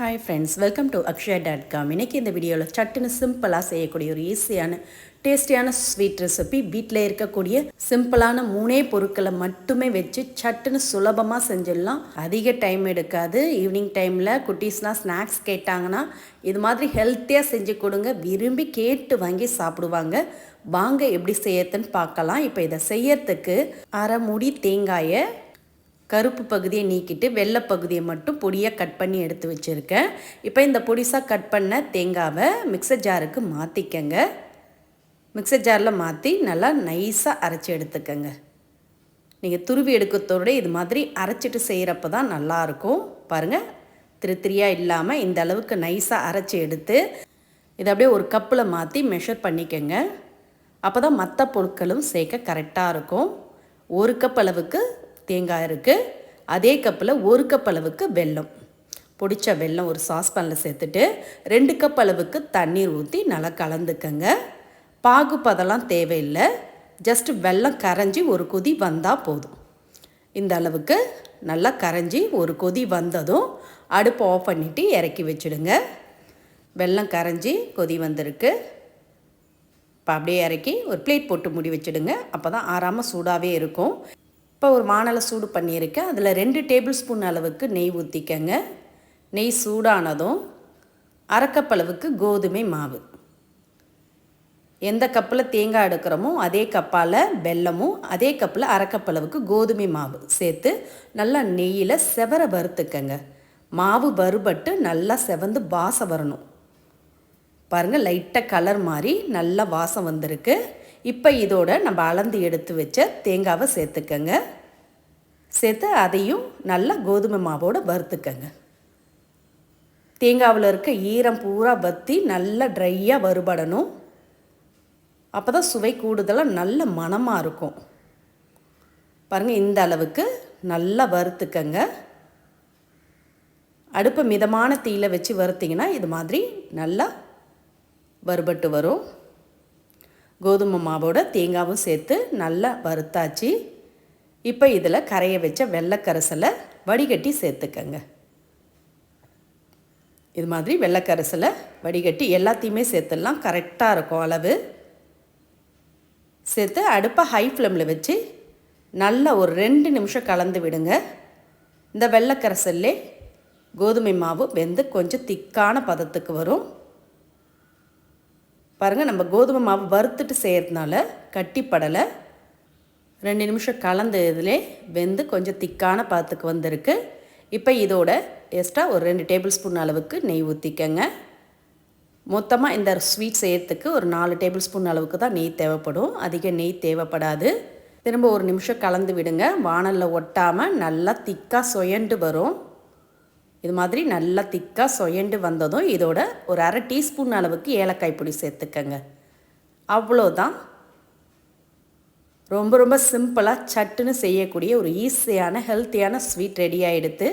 Hi friends welcome to Akshaya dot com இன்றைக்கி இந்த வீடியோவில் சட்டுன்னு சிம்பிளாக செய்யக்கூடிய ஒரு ஈஸியான டேஸ்டியான ஸ்வீட் ரெசிபி வீட்டில் இருக்கக்கூடிய சிம்பிளான மூணே பொருட்களை மட்டுமே வச்சு சட்டுன்னு சுலபமாக செஞ்சிடலாம். அதிக டைம் எடுக்காது. ஈவினிங் டைமில் குட்டீஸ்லாம் ஸ்நாக்ஸ் கேட்டாங்கன்னா இது மாதிரி ஹெல்த்தியாக செஞ்சு கொடுங்க. விரும்பி கேட்டு வாங்கி சாப்பிடுவாங்க. வாங்க எப்படி செய்யறதுன்னு பார்க்கலாம். இப்போ இதை செய்யறதுக்கு அரை முடி தேங்காயை கருப்பு பகுதியை நீக்கிட்டு வெள்ளை பகுதியை மட்டும் பொடியாக கட் பண்ணி எடுத்து வச்சுருக்கேன் இப்போ இந்த பொடிசாக கட் பண்ண தேங்காவை மிக்சர் ஜாருக்கு மாற்றிக்கங்க மிக்சர் ஜாரில் மாற்றி நல்லா நைஸாக அரைச்சி எடுத்துக்கங்க. நீங்கள் துருவி எடுக்கிறதோட இது மாதிரி அரைச்சிட்டு செய்கிறப்ப தான் நல்லாயிருக்கும் பாருங்கள் திரு திரியாக இல்லாமல் இந்த அளவுக்கு நைஸாக அரைச்சி எடுத்து இதை அப்படியே ஒரு கப்பில் மாற்றி மெஷர் பண்ணிக்கோங்க. அப்போ தான் மற்ற பொருட்களும் சேர்க்க கரெக்டாக இருக்கும். ஒரு கப் அளவுக்கு தேங்காய் இருக்குது அதே கப்பில் ஒரு கப் அளவுக்கு வெல்லம். பிடிச்ச வெல்லம் ஒரு சாஸ்பேனில் சேர்த்துட்டு ரெண்டு கப் அளவுக்கு தண்ணீர் ஊற்றி நல்லா கலந்துக்கங்க. பாகு பதெல்லாம் தேவையில்லை. ஜஸ்ட் வெல்லம் கரைஞ்சி ஒரு கொதி வந்தால் போதும். இந்த அளவுக்கு நல்லா கரைஞ்சி ஒரு கொதி வந்ததும் அடுப்பு ஆஃப் பண்ணிவிட்டு இறக்கி வச்சுடுங்க. வெல்லம் கரைஞ்சி கொதி வந்திருக்கு. இப்போ அப்படியே இறக்கி ஒரு பிளேட் போட்டு முடி வச்சுடுங்க. அப்போ தான் ஆறாமல் சூடாகவே இருக்கும். இப்போ ஒரு வானலை சூடு பண்ணியிருக்கேன். அதில் ரெண்டு டேபிள் ஸ்பூன் அளவுக்கு நெய் ஊற்றிக்கங்க நெய் சூடானதும் அரைக்கப்பளவுக்கு கோதுமை மாவு. எந்த கப்பில் தேங்காய் எடுக்கிறோமோ அதே கப்பால் வெல்லமும் அதே கப்பில் அரைக்கப்பளவுக்கு கோதுமை மாவு சேர்த்து நல்லா நெய்யில் செவர வறுத்துக்கங்க. மாவு வறுபட்டு நல்லா செவந்து வாசம் வரணும். பாருங்கள் லைட்டாக கலர் மாதிரி நல்லா வாசம் வந்திருக்கு. இப்போ இதோட நம்ம அளந்து எடுத்து வச்ச தேங்காவை சேர்த்துக்கங்க. சேர்த்து அதையும் நல்லா கோதுமை மாவோடு வறுத்துக்கங்க. தேங்காவில் இருக்க ஈரம் பூரா வற்றி நல்லா ட்ரையாக வறுபடணும். அப்போ தான் சுவை கூடுதலாக நல்ல மணமாக இருக்கும். பாருங்கள் இந்த அளவுக்கு நல்லா வறுத்துக்கங்க. அடுப்பை மிதமான தீயில் வச்சு வறுத்திங்கன்னா இது மாதிரி நல்லா வறுபட்டு வரும். கோதுமை மாவோட தேங்காவும் சேர்த்து நல்லா வறுத்தாச்சு. இப்போ இதில் கரைய வச்ச வெள்ளைக்கரசலை வடிகட்டி சேர்த்துக்கங்க. இது மாதிரி வெள்ளைக்கரசலை வடிகட்டி எல்லாத்தையுமே சேர்த்துடலாம். கரெக்டாக இருக்கும் அளவு. சேர்த்து அடுப்பை ஹை ஃப்ளேமில் வச்சு நல்லா ஒரு ரெண்டு நிமிஷம் கலந்து விடுங்க. இந்த வெள்ளைக்கரசல்லே கோதுமை மாவு வெந்து கொஞ்சம் திக்கான பதத்துக்கு வரும். பாருங்கள் நம்ம கோதுமை மாவு வறுத்துட்டு செய்கிறதுனால கட்டிப்படலை. ரெண்டு நிமிஷம் கலந்து இதிலே வெந்து கொஞ்சம் திக்கான பாத்துக்கு வந்திருக்கு. இப்போ இதோட எக்ஸ்ட்ரா ஒரு ரெண்டு டேபிள் ஸ்பூன் அளவுக்கு நெய் ஊற்றிக்கங்க மொத்தமாக இந்த ஸ்வீட் செய்யறதுக்கு ஒரு நாலு டேபிள் ஸ்பூன் அளவுக்கு தான் நெய் தேவைப்படும். அதிக நெய் தேவைப்படாது. திரும்ப ஒரு நிமிஷம் கலந்து விடுங்க. வானலில் ஒட்டாமல் நல்லா திக்காக சொயண்டு வரும். இது மாதிரி நல்லா திக்காக சொயண்டு வந்ததும் இதோட ஒரு அரை டீஸ்பூன் அளவுக்கு ஏலக்காய் பொடி சேர்த்துக்கங்க. அவ்வளோதான். ரொம்ப ரொம்ப சிம்பிளாக சட்டுன்னு செய்யக்கூடிய ஒரு ஈஸியான ஹெல்த்தியான ஸ்வீட் ரெடி எடுத்து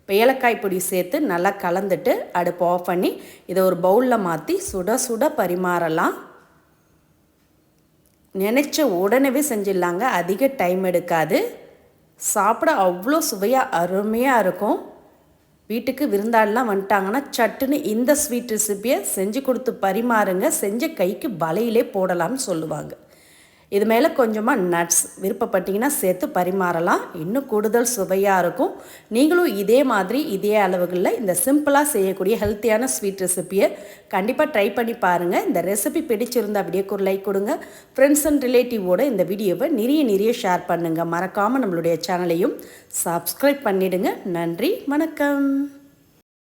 இப்போ ஏலக்காய் பொடி சேர்த்து நல்லா கலந்துட்டு அடுப்பு ஆஃப் பண்ணி இதை ஒரு பவுலில் மாற்றி சுட சுட பரிமாறலாம். நினச்ச உடனே செஞ்சிடலாங்க. அதிக டைம் எடுக்காது. சாப்பிட அவ்வளோ சுவையாக அருமையாக இருக்கும். வீட்டுக்கு விருந்தாடெலாம் வந்துட்டாங்கன்னா சட்டுன்னு இந்த ஸ்வீட் ரெசிப்பியை செஞ்சு கொடுத்து பரிமாறுங்க. செஞ்ச கைக்கு வலையிலே போடலாம்னு சொல்லுவாங்க. இது மேலே கொஞ்சமாக நட்ஸ் விருப்பப்பட்டிங்கன்னா சேர்த்து பரிமாறலாம். இன்னும் கூடுதல் சுவையாக இருக்கும். நீங்களும் இதே மாதிரி இதே அளவுகளில் இந்த சிம்பிளாக செய்யக்கூடிய ஹெல்த்தியான ஸ்வீட் ரெசிப்பியை கண்டிப்பாக ட்ரை பண்ணி பாருங்கள் இந்த ரெசிபி பிடிச்சிருந்தா அப்படியே ஒரு லைக் கொடுங்க. ஃப்ரெண்ட்ஸ் அண்ட் ரிலேட்டிவோட இந்த வீடியோவை நிறைய நிறைய ஷேர் பண்ணுங்கள் மறக்காமல் நம்மளுடைய சேனலையும் சப்ஸ்கிரைப் பண்ணிவிடுங்க நன்றி வணக்கம்.